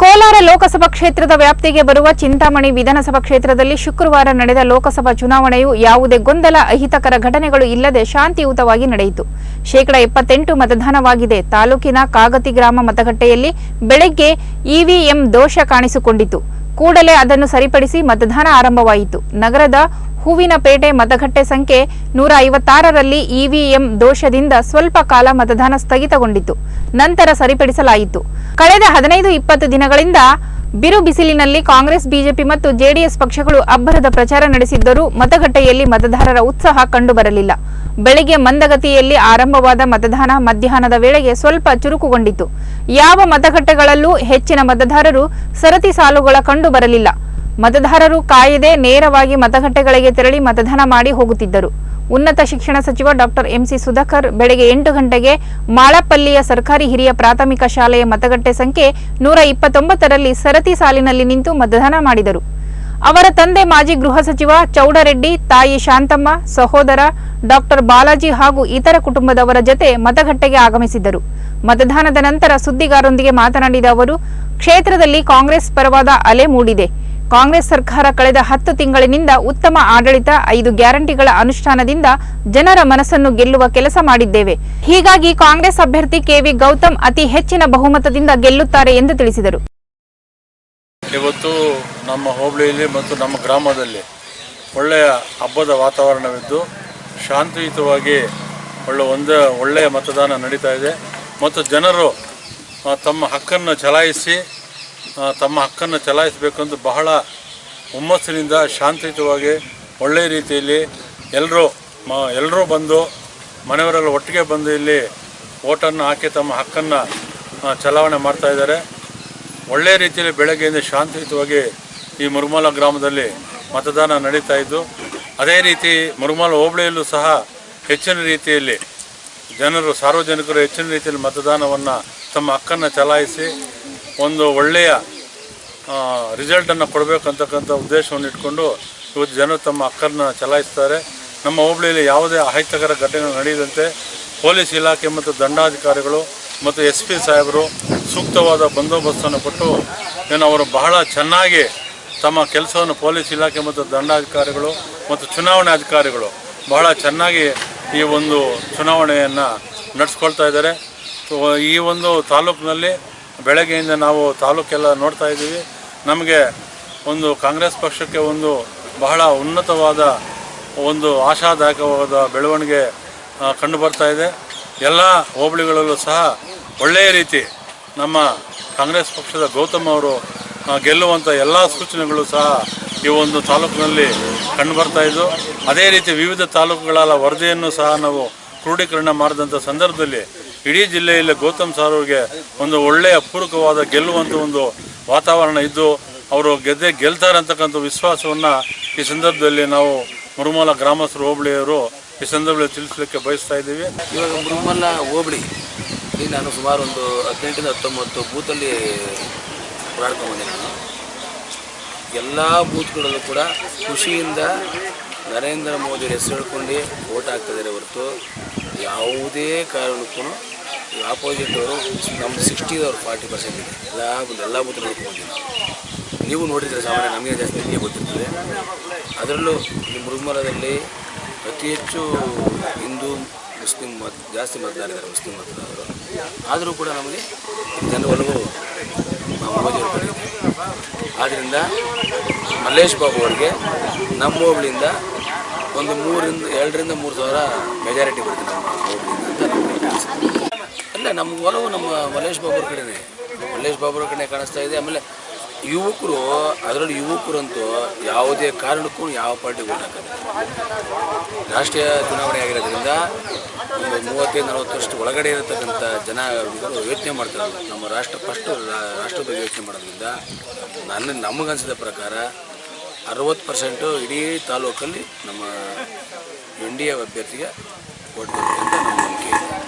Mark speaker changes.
Speaker 1: ಕೋಲಾರ ಲೋಕಸಭಾ ಕ್ಷೇತ್ರದ ವ್ಯಾಪ್ತಿಗೆ ಬರುವ ಚಿಂತಾಮಣಿ ವಿಧಾನಸಭಾ ಕ್ಷೇತ್ರದಲ್ಲಿ ಶುಕ್ರವಾರ ನಡೆದ ಲೋಕಸಭಾ ಚುನಾವಣೆಯು ಯಾವುದೇ ಗೊಂದಲ, ಅಹಿತಕರ ಘಟನೆಗಳು ಇಲ್ಲದೆ ಶಾಂತಿಯುತವಾಗಿ ನಡೆಯಿತು. ಶೇಕಡಾ ಎಪ್ಪತ್ತೆಂಟು ಮತದಾನವಾಗಿದೆ. ತಾಲೂಕಿನ ಕಾಗತಿ ಗ್ರಾಮ ಮತಗಟ್ಟೆಯಲ್ಲಿ ಬೆಳಗ್ಗೆ ಇವಿಎಂ ದೋಷ ಕಾಣಿಸಿಕೊಂಡಿತು. ಕೂಡಲೇ ಅದನ್ನು ಸರಿಪಡಿಸಿ ಮತದಾನ ಆರಂಭವಾಯಿತು. ನಗರದ ಹೂವಿನಪೇಟೆ ಮತಗಟ್ಟೆ ಸಂಖ್ಯೆ ನೂರ ಐವತ್ತಾರರಲ್ಲಿ ಇವಿಎಂ ದೋಷದಿಂದ ಸ್ವಲ್ಪ ಕಾಲ ಮತದಾನ ಸ್ಥಗಿತಗೊಂಡಿತು ನಂತರ ಸರಿಪಡಿಸಲಾಯಿತು. ಕಳೆದ ಹದಿನೈದು ಇಪ್ಪತ್ತು ದಿನಗಳಿಂದ ಬಿರು ಬಿಸಿಲಿನಲ್ಲಿ ಕಾಂಗ್ರೆಸ್, ಬಿಜೆಪಿ ಮತ್ತು ಜೆಡಿಎಸ್ ಪಕ್ಷಗಳು ಅಬ್ಬರದ ಪ್ರಚಾರ ನಡೆಸಿದ್ದರೂ ಮತಗಟ್ಟೆಯಲ್ಲಿ ಮತದಾರರ ಉತ್ಸಾಹ ಕಂಡುಬರಲಿಲ್ಲ. ಬೆಳಗ್ಗೆ ಮಂದಗತಿಯಲ್ಲಿ ಆರಂಭವಾದ ಮತದಾನ ಮಧ್ಯಾಹ್ನದ ವೇಳೆಗೆ ಸ್ವಲ್ಪ ಚುರುಕುಗೊಂಡಿತು ಯಾವ ಮತಗಟ್ಟೆಗಳಲ್ಲೂ ಹೆಚ್ಚಿನ ಮತದಾರರು ಸರತಿ ಸಾಲುಗಳ ಕಂಡು ಬರಲಿಲ್ಲ ಮತದಾರರು ಕಾಯದೆ ನೇರವಾಗಿ ಮತಗಟ್ಟೆಗಳಿಗೆ ತೆರಳಿ ಮತದಾನ ಮಾಡಿ ಹೋಗುತ್ತಿದ್ದರು. ಉನ್ನತ ಶಿಕ್ಷಣ ಸಚಿವ ಡಾಕ್ಟರ್ ಎಂಸಿ ಸುಧಾಕರ್ ಬೆಳಗ್ಗೆ ಎಂಟು ಗಂಟೆಗೆ ಮಾಳಪಲ್ಲಿಯ ಸರ್ಕಾರಿ ಹಿರಿಯ ಪ್ರಾಥಮಿಕ ಶಾಲೆಯ ಮತಗಟ್ಟೆ ಸಂಖ್ಯೆ ನೂರ ಇಪ್ಪತ್ತೊಂಬತ್ತರಲ್ಲಿ ಸರತಿ ಸಾಲಿನಲ್ಲಿ ನಿಂತು ಮತದಾನ ಮಾಡಿದರು. ಅವರ ತಂದೆ ಮಾಜಿ ಗೃಹ ಸಚಿವ ಚೌಡರೆಡ್ಡಿ, ತಾಯಿ ಶಾಂತಮ್ಮ, ಸಹೋದರ ಡಾಕ್ಟರ್ ಬಾಲಾಜಿ ಹಾಗೂ ಇತರ ಕುಟುಂಬದವರ ಜತೆ ಮತಗಟ್ಟೆಗೆ ಆಗಮಿಸಿದ್ದರು. ಮತದಾನದ ನಂತರ ಸುದ್ದಿಗಾರರೊಂದಿಗೆ ಮಾತನಾಡಿದ ಅವರು, ಕ್ಷೇತ್ರದಲ್ಲಿ ಕಾಂಗ್ರೆಸ್ ಪರವಾದ ಅಲೆ ಮೂಡಿದೆ. ಕಾಂಗ್ರೆಸ್ ಸರ್ಕಾರ ಕಳೆದ ಹತ್ತು ತಿಂಗಳಿನಿಂದ ಉತ್ತಮ ಆಡಳಿತ, ಐದು ಗ್ಯಾರಂಟಿಗಳ ಅನುಷ್ಠಾನದಿಂದ ಜನರ ಮನಸ್ಸನ್ನು ಗೆಲ್ಲುವ ಕೆಲಸ ಮಾಡಿದ್ದೇವೆ. ಹೀಗಾಗಿ ಕಾಂಗ್ರೆಸ್ ಅಭ್ಯರ್ಥಿ ಕೆವಿ ಗೌತಮ್ ಅತಿ ಹೆಚ್ಚಿನ ಬಹುಮತದಿಂದ ಗೆಲ್ಲುತ್ತಾರೆ ಎಂದು ತಿಳಿಸಿದರು.
Speaker 2: ಇವತ್ತು ನಮ್ಮ ಹೋಬಳಿಯಲ್ಲಿ ಮತ್ತು ನಮ್ಮ ಗ್ರಾಮದಲ್ಲಿ ಒಳ್ಳೆಯ ಹಬ್ಬದ ವಾತಾವರಣವಿದ್ದು, ಶಾಂತಿಯುತವಾಗಿ ಒಳ್ಳೆ ಒಂದು ಒಳ್ಳೆಯ ಮತದಾನ ನಡೀತಾ ಇದೆ. ಮತ್ತು ಜನರು ತಮ್ಮ ಹಕ್ಕನ್ನು ಚಲಾಯಿಸಿ ತಮ್ಮ ಹಕ್ಕನ್ನು ಚಲಾಯಿಸಬೇಕೆಂದು ಬಹಳ ಹುಮ್ಮಸ್ಸಿನಿಂದ ಶಾಂತಿಯುತವಾಗಿ ಒಳ್ಳೆಯ ರೀತಿಯಲ್ಲಿ ಎಲ್ಲರೂ, ಮ, ಎಲ್ಲರೂ ಬಂದು, ಮನೆಯವರೆಲ್ಲ ಒಟ್ಟಿಗೆ ಬಂದು ಇಲ್ಲಿ ಓಟನ್ನು ಹಾಕಿ ತಮ್ಮ ಹಕ್ಕನ್ನು ಚಲಾವಣೆ ಮಾಡ್ತಾ ಇದ್ದಾರೆ. ಒಳ್ಳೆಯ ರೀತಿಯಲ್ಲಿ ಬೆಳಗ್ಗೆಯಿಂದ ಶಾಂತಿಯುತವಾಗಿ ಈ ಮುರುಮಾಲ ಗ್ರಾಮದಲ್ಲಿ ಮತದಾನ ನಡೀತಾ ಇದ್ದು, ಅದೇ ರೀತಿ ಮುರುಮಾಲ ಹೋಬಳಿಯಲ್ಲೂ ಸಹ ಹೆಚ್ಚಿನ ರೀತಿಯಲ್ಲಿ ಜನರು, ಸಾರ್ವಜನಿಕರು ಹೆಚ್ಚಿನ ರೀತಿಯಲ್ಲಿ ಮತದಾನವನ್ನು ತಮ್ಮ ಹಕ್ಕನ್ನು ಚಲಾಯಿಸಿ ಒಂದು ಒಳ್ಳೆಯ ರಿಸಲ್ಟನ್ನು ಕೊಡಬೇಕಂತಕ್ಕಂಥ ಉದ್ದೇಶವನ್ನು ಇಟ್ಕೊಂಡು ಇವತ್ತು ಜನರು ತಮ್ಮ ಅಕ್ಕರನ್ನ ಚಲಾಯಿಸ್ತಾರೆ. ನಮ್ಮ ಹೋಬಳಿಯಲ್ಲಿ ಯಾವುದೇ ಅಹಿತಕರ ಘಟನೆಗಳು ನಡೆಯದಂತೆ ಪೊಲೀಸ್ ಇಲಾಖೆ ಮತ್ತು ದಂಡಾಧಿಕಾರಿಗಳು ಮತ್ತು ಎಸ್ ಪಿ ಸಾಹೇಬರು ಸೂಕ್ತವಾದ ಬಂದೋಬಸ್ತನ್ನು ಕೊಟ್ಟು ಏನು ಅವರು ಬಹಳ ಚೆನ್ನಾಗಿ ತಮ್ಮ ಕೆಲಸವನ್ನು ಪೊಲೀಸ್ ಇಲಾಖೆ ಮತ್ತು ದಂಡಾಧಿಕಾರಿಗಳು ಮತ್ತು ಚುನಾವಣಾ ಅಧಿಕಾರಿಗಳು ಬಹಳ ಚೆನ್ನಾಗಿ ಈ ಒಂದು ಚುನಾವಣೆಯನ್ನು ನಡೆಸ್ಕೊಳ್ತಾ ಇದ್ದಾರೆ. ಈ ಒಂದು ತಾಲೂಕಿನಲ್ಲಿ ಬೆಳಗ್ಗೆಯಿಂದ ನಾವು ತಾಲೂಕೆಲ್ಲ ನೋಡ್ತಾ ಇದ್ದೀವಿ. ನಮಗೆ ಒಂದು ಕಾಂಗ್ರೆಸ್ ಪಕ್ಷಕ್ಕೆ ಒಂದು ಬಹಳ ಉನ್ನತವಾದ ಒಂದು ಆಶಾದಾಯಕವಾದ ಬೆಳವಣಿಗೆ ಕಂಡು ಬರ್ತಾ ಇದೆ. ಎಲ್ಲ ಹೋಬಳಿಗಳಲ್ಲೂ ಸಹ ಒಳ್ಳೆಯ ರೀತಿ ನಮ್ಮ ಕಾಂಗ್ರೆಸ್ ಪಕ್ಷದ ಗೌತಮ್ ಅವರು ಗೆಲ್ಲುವಂಥ ಎಲ್ಲ ಸೂಚನೆಗಳು ಸಹ ಈ ಒಂದು ತಾಲೂಕಿನಲ್ಲಿ ಕಂಡು ಬರ್ತಾ ಇದ್ದು, ಅದೇ ರೀತಿ ವಿವಿಧ ತಾಲೂಕುಗಳ ವರದಿಯನ್ನು ಸಹ ನಾವು ಕ್ರೋಢೀಕರಣ ಮಾಡಿದಂಥ ಸಂದರ್ಭದಲ್ಲಿ ಇಡೀ ಜಿಲ್ಲೆಯಲ್ಲಿ ಗೌತಮ್ ಸರ್ ಅವರಿಗೆ ಒಂದು ಒಳ್ಳೆಯ ಅಪೂರ್ವವಾದ ಗೆಲ್ಲುವಂಥ ಒಂದು ವಾತಾವರಣ ಇದ್ದು, ಅವರು ಗೆದ್ದೆ ಗೆಲ್ತಾರೆ ಅಂತಕ್ಕಂಥ ವಿಶ್ವಾಸವನ್ನು ಈ ಸಂದರ್ಭದಲ್ಲಿ ನಾವು ಮುರುಮಲ ಗ್ರಾಮಸ್ಥರು ಹೋಬಳಿಯವರು ಈ ಸಂದರ್ಭದಲ್ಲಿ ತಿಳಿಸಲಿಕ್ಕೆ ಬಯಸ್ತಾ ಇದ್ದೀವಿ.
Speaker 3: ಇವಾಗ ಮುರುಮಲ್ಲ ಹೋಬಳಿ ನಾನು ಸುಮಾರು ಒಂದು ಹದಿನೆಂಟರಿಂದ ಹತ್ತೊಂಬತ್ತು ಬೂತಲ್ಲಿ ಓಡಾಡ್ಕೊಂಡ್ಬಂದೆ ನಾನು. ಎಲ್ಲ ಬೂತ್ಗಳಲ್ಲೂ ಕೂಡ ಖುಷಿಯಿಂದ ನರೇಂದ್ರ ಮೋದಿ ಹೆಸರು ಹೇಳ್ಕೊಂಡು ಓಟ್ ಹಾಕ್ತಿದ್ದಾರೆ ಹೊರತು ಯಾವುದೇ ಕಾರಣಕ್ಕೂ ಆಪೋಸಿಟ್ ಅವರು ನಮ್ಮ ಸಿಕ್ಸ್ಟಿ ಅವರು ಫಾರ್ಟಿ ಪರ್ಸೆಂಟ್ ಇದೆ. ಎಲ್ಲ ಎಲ್ಲ ಬೂತ್ ನೋಡ್ಕೊಂಡಿದ್ದೀವಿ ನಾವು ನೀವು ನೋಡಿದರೆ ಸಾಮಾನ್ಯ ನಮಗೆ ಜಾಸ್ತಿ ನಿಮಗೆ ಗೊತ್ತಿರ್ತದೆ. ಅದರಲ್ಲೂ ಈ ಮುರುಮಲದಲ್ಲಿ ಅತಿ ಹೆಚ್ಚು ಹಿಂದೂ, ಮುಸ್ಲಿಂ ಮತ, ಜಾಸ್ತಿ ಮತದಾರಿದ್ದಾರೆ ಮುಸ್ಲಿಂ ಮತದಾರರು. ಆದರೂ ಕೂಡ ನಮಗೆ ಜನ ಮೋದಿಯವರು ಆದ್ದರಿಂದ ಮಲ್ಲೇಶ್ ಬಾಬು ಅವರಿಗೆ ನಮ್ಮ ಹೋಬಳಿಯಿಂದ ಒಂದು ಮೂರಿಂದ, ಎರಡರಿಂದ ಮೂರು ಸಾವಿರ ಮೆಜಾರಿಟಿ ಬರುತ್ತೆ ನಮ್ಮ ಹೋಬಳಿಯಿಂದ ಅಂತ. ಅಲ್ಲ, ನಮ್ಮ ಒಲವು ನಮ್ಮ ಮಲ್ಲೇಶ್ ಬಾಬುರ ಕಡೆನೆ. ಮಲ್ಲೇಶ್ ಬಾಬುರ ಕಡೆ ಕಾಣಿಸ್ತಾ ಇದೆ. ಆಮೇಲೆ ಯುವಕರು, ಅದರಲ್ಲಿ ಯುವಕರಂತೂ ಯಾವುದೇ ಕಾರಣಕ್ಕೂ ಯಾವ ಪಾರ್ಟಿಗೂ ಹಾಕಲ್ಲ ರಾಷ್ಟ್ರೀಯ ಚುನಾವಣೆ ಆಗಿರೋದ್ರಿಂದ ಒಂದು ಮೂವತ್ತೈದು ನಲವತ್ತು ವರ್ಷ ಒಳಗಡೆ ಇರತಕ್ಕಂಥ ಜನ ಯೋಚನೆ ಮಾಡ್ತಾರೆ. ನಮ್ಮ ರಾಷ್ಟ್ರ ಫಸ್ಟ್ ರಾಷ್ಟ್ರ ಬಗ್ಗೆ ಯೋಚನೆ ಮಾಡೋದ್ರಿಂದ ನನ್ನ ನಮಗನ್ಸಿದ ಪ್ರಕಾರ ಅರವತ್ತು ಪರ್ಸೆಂಟು ಇಡೀ ತಾಲೂಕಲ್ಲಿ ನಮ್ಮ ಎನ್ ಡಿ ಎ ಅಭ್ಯರ್ಥಿಗೆ ಓಟ್ ಅಂತ ನಮ್ಮ ನಂಬಿಕೆ